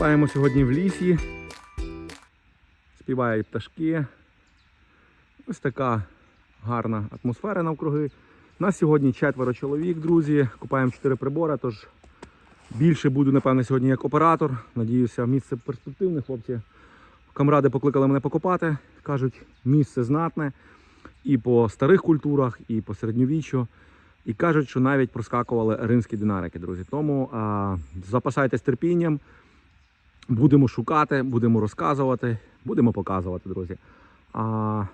Купаємо сьогодні в лісі. Співають пташки. Ось така гарна атмосфера навкруги. Нас сьогодні четверо чоловік, друзі. Купаємо чотири прибори, тож більше буду, напевне, сьогодні як оператор. Надіюся, місце перспективне, хлопці. Камради покликали мене покопати. Кажуть, місце знатне і по старих культурах, і по середньовіччю. І кажуть, що навіть проскакували римські динарики, друзі. Тому а, запасайтесь терпінням, будемо шукати, будемо розказувати, будемо показувати, друзі. А,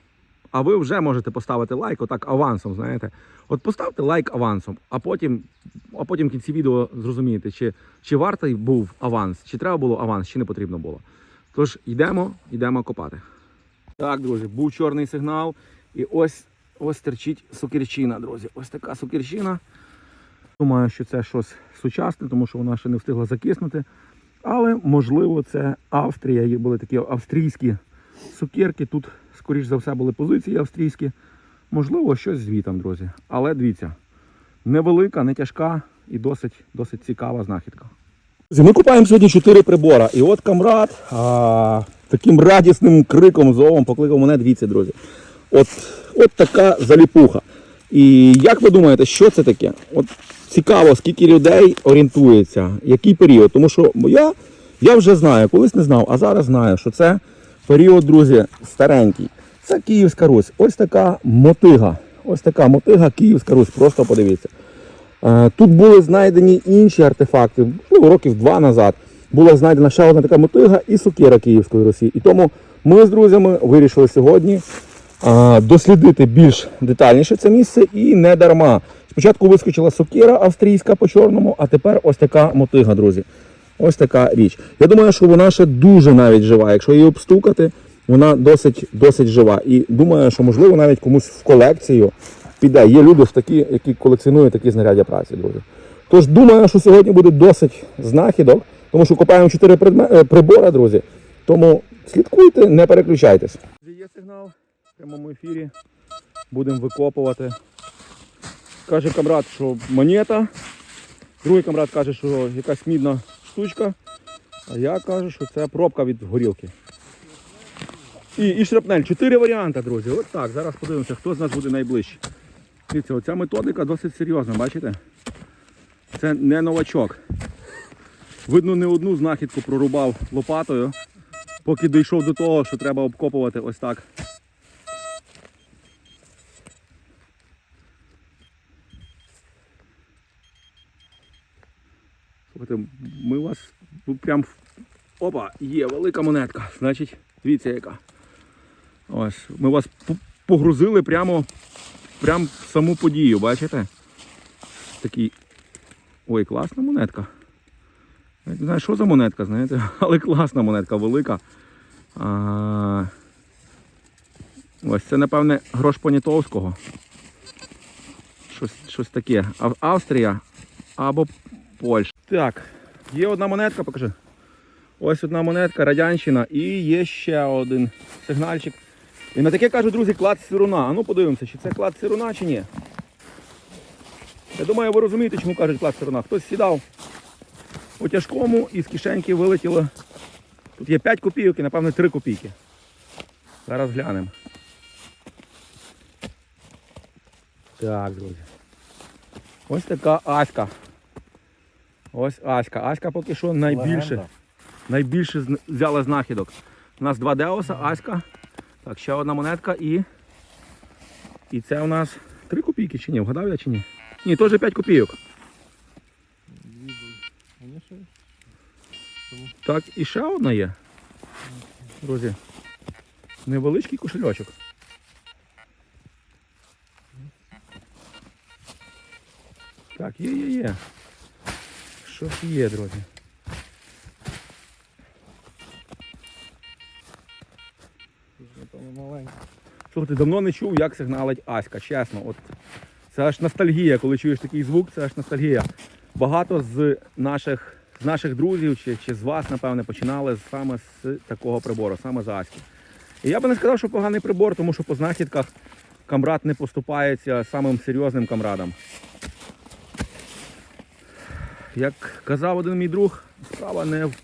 а ви вже можете поставити лайк, отак авансом, знаєте. От поставте лайк авансом, а потім, а потім в кінці відео зрозумієте, чи, чи вартий був аванс, чи треба було аванс, чи не потрібно було. Тож йдемо, йдемо копати. Так, друзі, був чорний сигнал. І ось ось терчить сокирчина, друзі. Ось така сокирчина. Думаю, що це щось сучасне, тому що вона ще не встигла закиснути. Але можливо це Австрія. Є були такі австрійські сокирки. Тут, скоріш за все, були позиції австрійські. Можливо, щось звітом, друзі. Але дивіться, невелика, не тяжка і досить, досить цікава знахідка. Ми купаємо сьогодні чотири прибора. І от камрад а, таким радісним криком зовом покликав мене, дивіться, друзі. От, от така заліпуха. І як ви думаєте, що це таке? От цікаво, скільки людей орієнтується, який період. Тому що я, я вже знаю, колись не знав, а зараз знаю, що це період, друзі, старенький. Це Київська Русь. Ось така мотига. Ось така мотига Київська Русь. Просто подивіться. Е, Тут були знайдені інші артефакти. Ну, років два назад була знайдена ще одна така мотига і сукера Київської Русі. І тому ми з друзями вирішили сьогодні дослідити більш детальніше це місце і не дарма. Спочатку вискочила сокира австрійська по чорному, а тепер ось така мотига, друзі. Ось така річ. Я думаю, що вона ще дуже навіть жива. Якщо її обстукати, вона досить, досить жива. І думаю, що можливо навіть комусь в колекцію піде. Є люди такі, які колекціонують такі знаряддя праці, друзі. Тож думаю, що сьогодні буде досить знахідок, тому що копаємо чотири предме- е, прибори, друзі. Тому слідкуйте, не переключайтесь. Є сигнал в прямому ефірі. Будемо викопувати. Каже камрад, що монета. Другий камрад каже, що якась мідна штучка. А я кажу, що це пробка від горілки. І, і шрапнель. Чотири варіанти, друзі. От так. Зараз подивимося, хто з нас буде найближче. Дивіться, оця методика досить серйозна, бачите? Це не новачок. Видно, не одну знахідку прорубав лопатою, поки дійшов до того, що треба обкопувати ось так. Ми вас прям. Опа, є велика монетка. Значить, дивіться яка. Ось, ми вас погрузили прямо, прямо в саму подію, бачите? Такий. Ой, класна монетка. Я не знаю, що за монетка, знаєте, але класна монетка, велика. А... Ось це, напевне, грош Понятовського. Щось, щось таке. Австрія або Польща. Так, є одна монетка, покажи. Ось одна монетка, радянщина, і є ще один сигнальчик. І на таке кажуть, друзі, клад сируна. А ну подивимося, чи це клад сируна, чи ні. Я думаю, ви розумієте, чому кажуть клад сируна. Хтось сідав у тяжкому і з кишеньки вилетіло. Тут є 5 копійок і, напевно, 3 копійки. Зараз глянемо. Так, друзі. Ось така Аська. Ось Аська. Аська поки що найбільше. Найбільше взяла знахідок. У нас два Деоса, Аська. Так, ще одна монетка і. І це у нас 3 копійки чи ні? Вгадав я чи ні? Ні, теж 5 копійок. Так, і ще одна є. Друзі. Невеличкий кошельочок. Так, є, є, є. Щось є, друзі. Слухайте, давно не чув, як сигналить Аська, чесно. От це аж ностальгія, коли чуєш такий звук, це аж ностальгія. Багато з наших, з наших друзів чи, чи з вас, напевне, починали саме з такого прибору, саме з Аськи. І я би не сказав, що поганий прибор, тому що по знахідках камрад не поступається самим серйозним камрадам. Як казав один мій друг, справа не в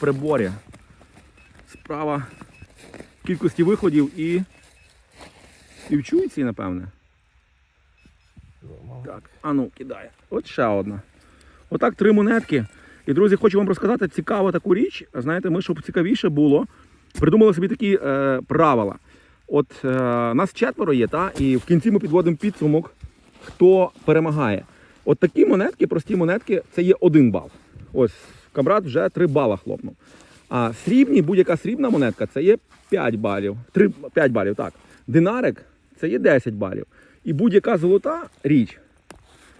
приборі. Справа в кількості виходів і. І в чуйці, напевне. Так, а ну, кидає. От ще одна. Отак три монетки. І, друзі, хочу вам розказати цікаву таку річ. Знаєте, ми, щоб цікавіше було, придумали собі такі е, правила. От е, нас четверо є, та, і в кінці ми підводимо підсумок, хто перемагає. От такі монетки, прості монетки, це є один бал. Ось камрад вже три бала хлопнув. А срібні, будь-яка срібна монетка це є 5 балів. 3, 5 балів, так. Динарик це є 10 балів. І будь-яка золота річ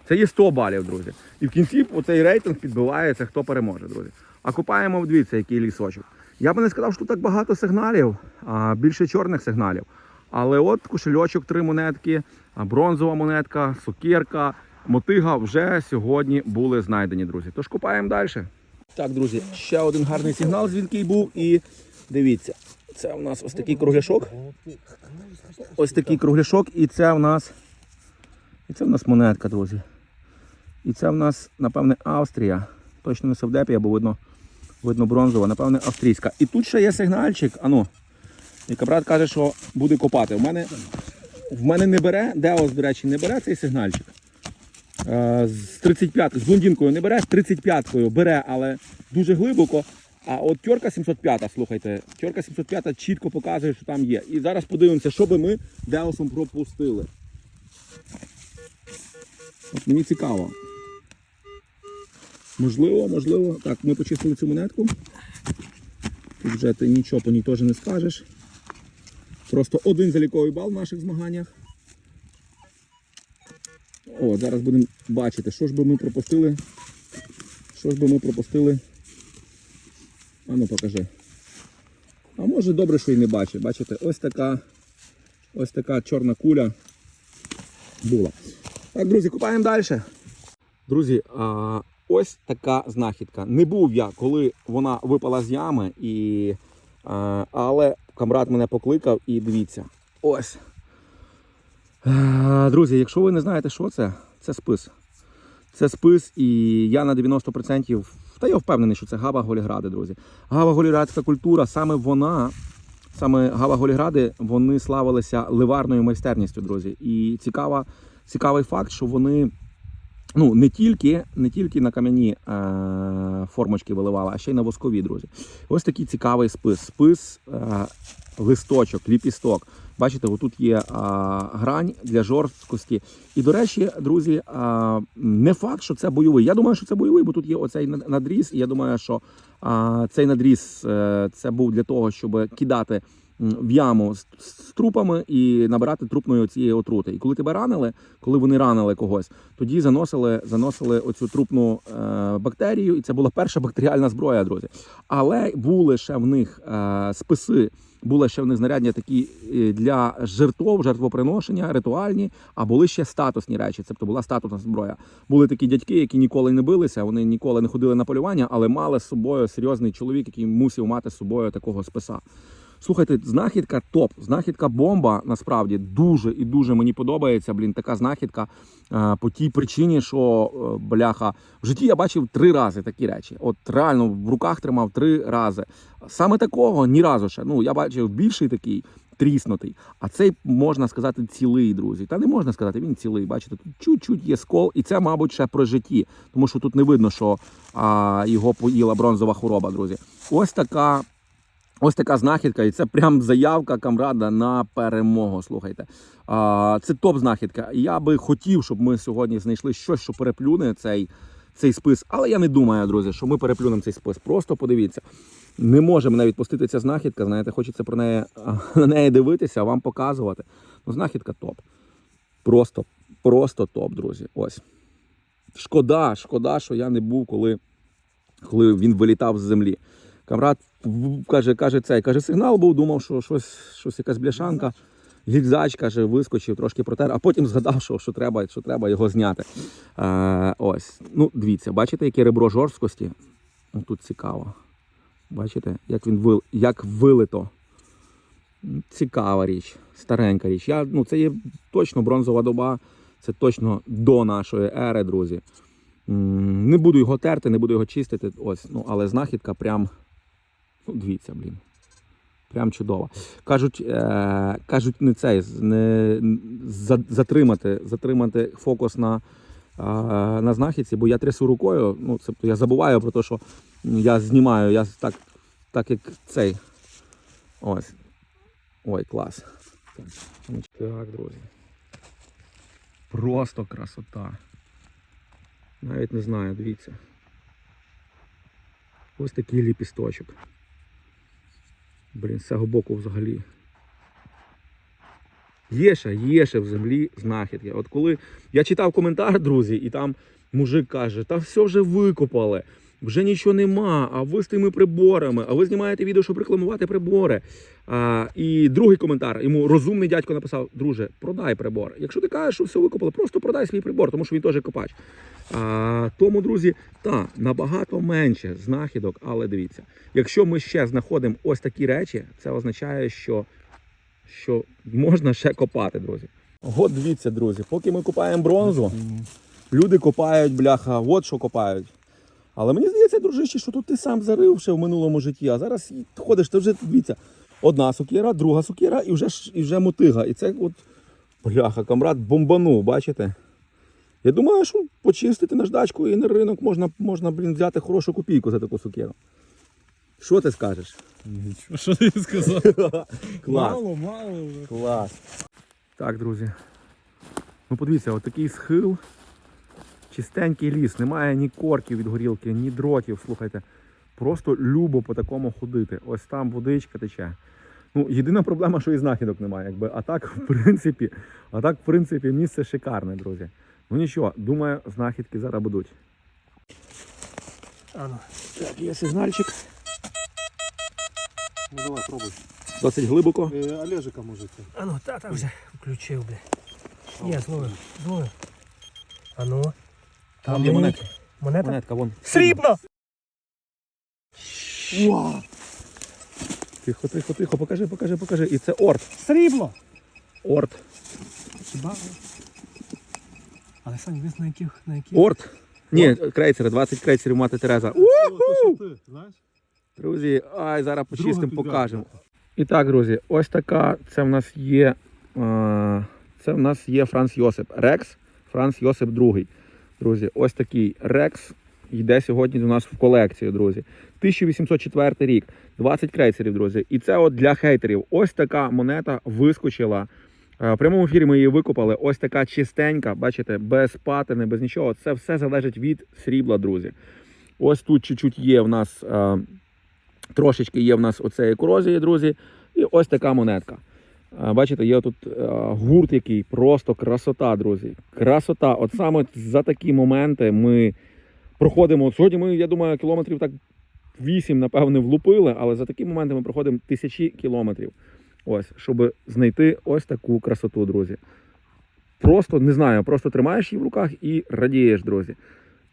це є 100 балів, друзі. І в кінці оцей рейтинг підбивається, хто переможе, друзі. А купаємо, дивіться, який лісочок. Я би не сказав, що тут так багато сигналів, а більше чорних сигналів. Але от кошельочок, три монетки, бронзова монетка, сукірка, мотига вже сьогодні були знайдені, друзі. Тож купаємо далі. Так, друзі, ще один гарний сигнал, звідки був. І дивіться, це у нас ось такий кругляшок. Ось такий кругляшок, і це в нас. І це в нас монетка, друзі. І це в нас, напевне, Австрія. Точно не Савдепія, бо видно, видно бронзова, напевне, австрійська. І тут ще є сигнальчик. Ану. І брат каже, що буде копати. В мене, в мене не бере, Деос, до речі, не бере цей сигнальчик. Е, З 35 з блондинкою не бере, з 35-кою бере, але дуже глибоко. А от тьорка 705, слухайте, тьорка 705 чітко показує, що там є. І зараз подивимося, що би ми Деосом пропустили. От мені цікаво. Можливо, можливо. Так, ми почистили цю монетку. Тут вже ти нічого по ній теж не скажеш. Просто один заліковий бал в наших змаганнях. О, зараз будемо бачити, що ж би ми пропустили. Що ж би ми пропустили. А ну покажи. А може добре, що і не бачить. Бачите, ось така, ось така чорна куля була. Так, друзі, купаємо далі. Друзі, а, ось така знахідка. Не був я, коли вона випала з ями, і, а, але камрад мене покликав і дивіться. Ось. А, друзі, якщо ви не знаєте, що це, це спис. Це спис, і я на 90%, та я впевнений, що це Гава Голігради, друзі. Гава Голіградська культура, саме вона, саме Гава Голігради, вони славилися ливарною майстерністю, друзі. І цікава, цікавий факт, що вони ну, не тільки, не тільки на кам'яні е, формочки виливали, а ще й на воскові, друзі. Ось такий цікавий спис. Спис, е, листочок, ліпісток. Бачите, отут є а, грань для жорсткості. І, до речі, друзі, а, не факт, що це бойовий. Я думаю, що це бойовий, бо тут є оцей надріз. І я думаю, що а, цей надріз е, це був для того, щоб кидати в яму з, з трупами і набирати трупної цієї отрути. І коли тебе ранили, коли вони ранили когось, тоді заносили, заносили оцю трупну е, бактерію, і це була перша бактеріальна зброя, друзі. Але були ще в них е, списи. Були ще в них знаряддя такі е, для жертв, жертвоприношення, ритуальні, а були ще статусні речі. Тобто була статусна зброя. Були такі дядьки, які ніколи не билися, вони ніколи не ходили на полювання, але мали з собою серйозний чоловік, який мусив мати з собою такого списа. Слухайте, знахідка топ, знахідка бомба. Насправді дуже і дуже мені подобається. Блін, така знахідка е, по тій причині, що е, бляха в житті я бачив три рази такі речі. От реально в руках тримав три рази. Саме такого ні разу ще. Ну я бачив більший такий. Тріснутий, а цей можна сказати цілий, друзі. Та не можна сказати, він цілий. Бачите, тут чуть-чуть є скол, і це, мабуть, ще при житті, тому що тут не видно, що а, його поїла бронзова хвороба, друзі. Ось така Ось така знахідка, і це прям заявка камрада на перемогу. Слухайте, це топ знахідка. Я би хотів, щоб ми сьогодні знайшли щось, що переплюне цей, цей спис. Але я не думаю, друзі, що ми переплюнемо цей спис. Просто подивіться. Не може мене відпустити ця знахідка. Знаєте, хочеться про неї на неї дивитися, вам показувати. Ну, знахідка топ. Просто, просто топ, друзі. Ось. Шкода, шкода, що я не був, коли, коли він вилітав з землі. Камрад каже, каже, цей, каже, сигнал був, думав, що щось, щось якась бляшанка. Гільзач, каже, вискочив, трошки протер, а потім згадав, що, що, треба, що треба його зняти. Е, ось. Ну, дивіться, бачите, яке ребро жорсткості? Ну, Тут цікаво. Бачите, як він вил, як вилито. Цікава річ, старенька річ. Я, ну, це є точно бронзова доба, це точно до нашої ери, друзі. Не буду його терти, не буду його чистити. Ось, ну, але знахідка прям Ну, дивіться, блін. Прям чудово. Кажуть, е, кажуть, не цей, не за- затримати, затримати фокус на, е, на знахідці, бо я трясу рукою. Ну, це я забуваю про те, що я знімаю, я так, так як цей. Ось. Ой, клас. Так, друзі. Просто красота. Навіть не знаю, дивіться. Ось такий ліпісточок. Блін, з цього боку взагалі. Є ще, є ще в землі знахідки. От коли я читав коментар, друзі, і там мужик каже, та все вже викопали, вже нічого нема, а ви з тими приборами, а ви знімаєте відео, щоб рекламувати прибори. А, і другий коментар, йому розумний дядько написав: друже, продай прибор. Якщо ти кажеш, що все викопали, просто продай свій прибор, тому що він теж копач. А, тому, друзі, та набагато менше знахідок, але дивіться, якщо ми ще знаходимо ось такі речі, це означає, що, що можна ще копати, друзі. От дивіться, друзі, поки ми копаємо бронзу, люди копають, бляха, от що копають. Але мені здається, дружище, що тут ти сам зарив ще в минулому житті, а зараз ходиш, ти вже дивіться, одна сокира, друга сокира і вже, і вже мотига. І це от, бляха, камрад бомбанув, бачите? Я думаю, що почистити наждачку і на ринок можна, можна блін, взяти хорошу копійку за таку сукеру. Що ти скажеш? Нічого, що ти сказав? Клас. Мало, мало. Клас. Так, друзі. Ну подивіться, от такий схил, чистенький ліс, немає ні корків від горілки, ні дротів. Слухайте. Просто любо по такому ходити. Ось там водичка тече. Ну, єдина проблема, що і знахідок немає. Якби. А так, в принципі, а так, в принципі, місце шикарне, друзі. Ну нічого, думаю, знахідки зараз будуть. Ано. Так, є сигнальчик. Ну давай, пробуй. Досить глибоко. Е, Олежика можете. Ану, та вже включив, бля. Є, зловив, зловив. Ану. Там є монетка. Монета? Монетка, вон. Срібно! Уа! Тихо, тихо, тихо, покажи, покажи, покажи. І це орт. Срібло! Орт. Хіба? Але сам десь на яких, на яких? Орт. Ні, крейсери, 20 крейсерів мати Тереза. О, то, що ти, знаєш? Друзі, ай, зараз почистимо, покажемо. І так, друзі, ось така. Це в нас є. е, Це в нас є Франц Йосип. Рекс, Франц Йосип II. Друзі, ось такий Рекс йде сьогодні до нас в колекцію, друзі. 1804 рік, 20 крейсерів, друзі. І це от для хейтерів. Ось така монета вискочила. Е, В прямому ефірі ми її викопали. Ось така чистенька, бачите, без патини, без нічого. Це все залежить від срібла, друзі. Ось тут чуть-чуть є в нас. е, Трошечки є в нас оцеї корозії, друзі. І ось така монетка. А, Бачите, є тут е, гурт, який просто красота, друзі. Красота. От саме за такі моменти ми проходимо. От Сьогодні ми, я думаю, кілометрів так 8, напевне, влупили, але за такі моменти ми проходимо тисячі кілометрів. Ось, щоб знайти ось таку красоту, друзі. Просто не знаю, просто тримаєш її в руках і радієш, друзі.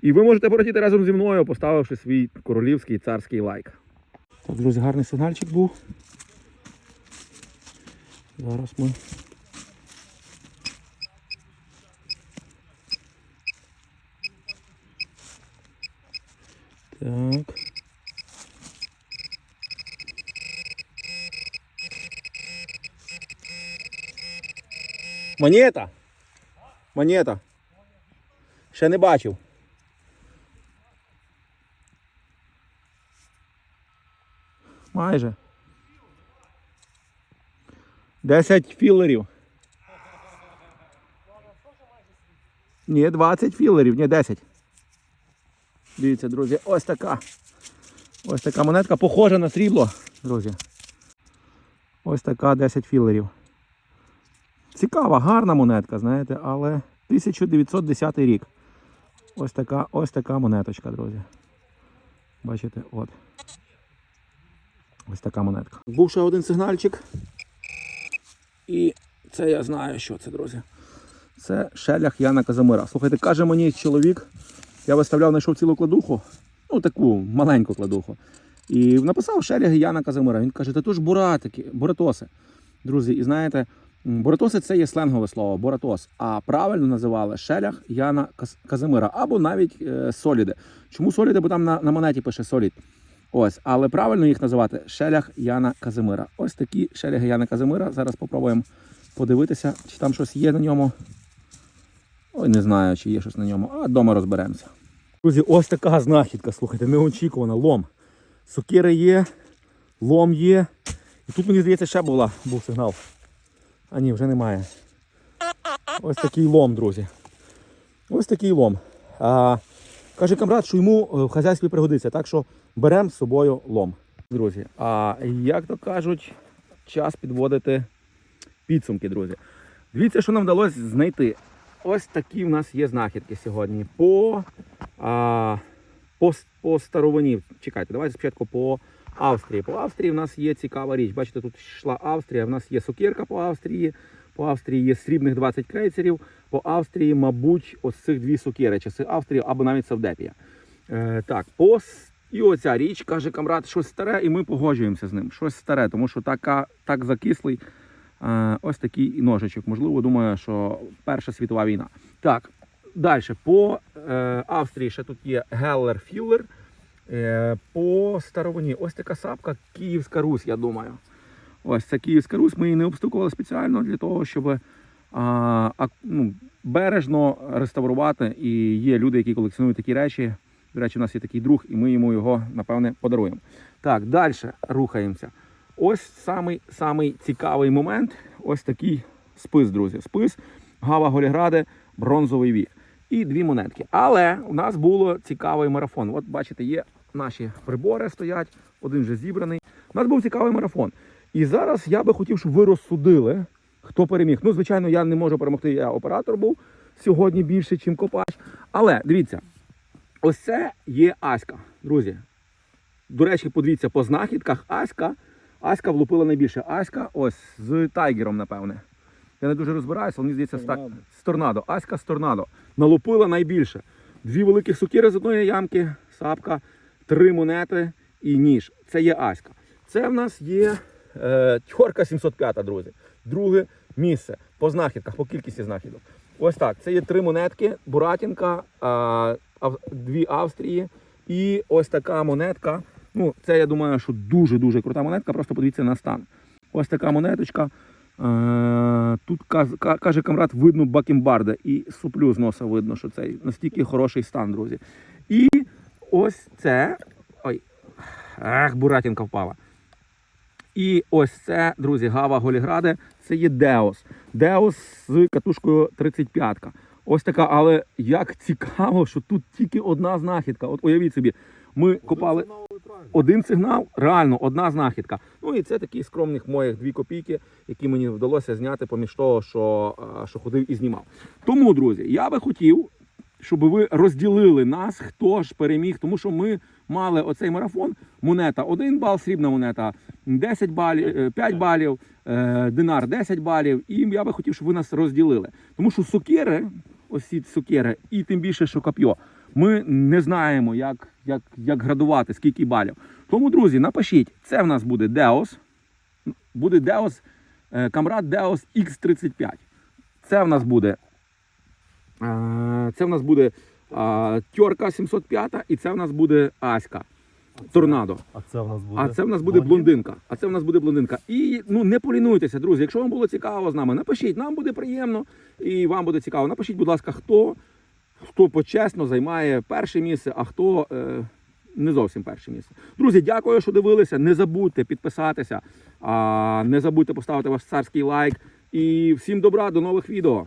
І ви можете порадіти разом зі мною, поставивши свій королівський царський лайк. Так, друзі, гарний сигнальчик був. Зараз ми. Так. Монета. Монета. Ще не бачив. Майже. 10 філерів. Ні, 20 філерів, ні, 10. Дивіться, друзі, ось така. Ось така монетка, похожа на срібло, друзі. Ось така 10 філерів. Цікава, гарна монетка, знаєте, але 1910 рік. Ось така, ось така монеточка, друзі. Бачите, от. Ось така монетка. Був ще один сигнальчик. І це я знаю, що це, друзі. Це шелях Яна Казимира. Слухайте, каже мені чоловік, я виставляв, знайшов цілу кладуху, ну таку маленьку кладуху. І написав шелях Яна Казимира. Він каже, та то ж буратики, буратоси. Друзі, і знаєте, буратоси це є сленгове слово, буратос. А правильно називали шелях Яна Казимира або навіть е, соліде. Чому соліде? Бо там на, на монеті пише солід. Ось, але правильно їх називати шелях Яна Казимира. Ось такі шеляги Яна Казимира. Зараз спробуємо подивитися, чи там щось є на ньому. Ой, не знаю, чи є щось на ньому, а вдома розберемося. Друзі, ось така знахідка, слухайте, неочікувана. Лом. Сокири є, лом є. І тут, мені здається, ще була, був сигнал. А ні, вже немає. Ось такий лом, друзі. Ось такий лом. А, каже камрад, що йому е, в хазяйстві пригодиться, так що беремо з собою лом. Друзі, а як то кажуть, час підводити підсумки, друзі. Дивіться, що нам вдалося знайти. Ось такі в нас є знахідки сьогодні. По, а, по, по старовині. Чекайте, давайте спочатку по Австрії. По Австрії в нас є цікава річ. Бачите, тут йшла Австрія, в нас є сокирка по Австрії. По Австрії є срібних 20 крейцерів. По Австрії, мабуть, ось цих дві сокири, часи Австрії або навіть Савдепія. Е, так, по і оця річ, каже камрад, щось старе, і ми погоджуємося з ним. Щось старе, тому що така, так закислий е, ось такий ножичок. Можливо, думаю, що Перша світова війна. Так, далі. По е, Австрії ще тут є Геллер Філлер. Е, по старовині ось така сапка Київська Русь, я думаю. Ось це Київська Русь. Ми її не обстукували спеціально для того, щоб а, ну, бережно реставрувати. І є люди, які колекціонують такі речі. До речі, у нас є такий друг, і ми йому його, напевне, подаруємо. Так, далі рухаємося. Ось самий, самий цікавий момент. Ось такий спис, друзі. Спис Гава Голіграде, бронзовий вік. І дві монетки. Але у нас було цікавий марафон. От бачите, є наші прибори стоять, один вже зібраний. У нас був цікавий марафон. І зараз я би хотів, щоб ви розсудили, хто переміг. Ну, звичайно, я не можу перемогти, я оператор був сьогодні більше, ніж копач. Але дивіться, ось це є Аська, друзі. До речі, подивіться, по знахідках Аська. Аська влупила найбільше. Аська ось з тайгером, напевне. Я не дуже розбираюся, але мені здається, Торнадо. з торнадо. Аська з торнадо. Налупила найбільше. Дві великі сокири з одної ямки, сапка, три монети і ніж. Це є Аська. Це в нас є тьорка 705, друзі. Друге місце по знахідках, по кількості знахідок. Ось так. Це є три монетки, Буратінка, дві Австрії і ось така монетка. Ну, це я думаю, що дуже-дуже крута монетка. Просто подивіться на стан. Ось така монеточка. Е, Тут каже камрад, видно бакенбарда і суплю з носа видно, що це настільки хороший стан, друзі. І ось це. Ой, ах, Буратінка впала. І ось це, друзі, Гава Голіграде, це є Деос. Деос з катушкою 35. Ось така, але як цікаво, що тут тільки одна знахідка. От уявіть собі, ми копали Сигнал один сигнал, реально одна знахідка. Ну і це такі скромних моїх дві копійки, які мені вдалося зняти поміж того, що, е, що ходив і знімав. Тому, друзі, я би хотів, щоб ви розділили нас, хто ж переміг, тому що ми мали оцей марафон. Монета 1 бал, срібна монета 10 балів, е, 5 балів, е, динар 10 балів. І я би хотів, щоб ви нас розділили. Тому що сокири, ось ці сокири, і тим більше, що коп'йо, ми не знаємо, як, як, як градувати, скільки балів. Тому, друзі, напишіть, це в нас буде Деос. Буде Деос, е, камрад Деос X35. Це в нас буде. е, Це в нас буде е, Тьорка 705 і це в нас буде Аська. Торнадо. А це в нас буде. А це в нас буде блондинка. А це в нас буде блондинка. І ну не полінуйтеся, друзі. Якщо вам було цікаво з нами, напишіть, нам буде приємно і вам буде цікаво. Напишіть, будь ласка, хто, хто почесно займає перше місце, а хто е, не зовсім перше місце. Друзі, дякую, що дивилися. Не забудьте підписатися, а, не забудьте поставити ваш царський лайк. І всім добра, до нових відео.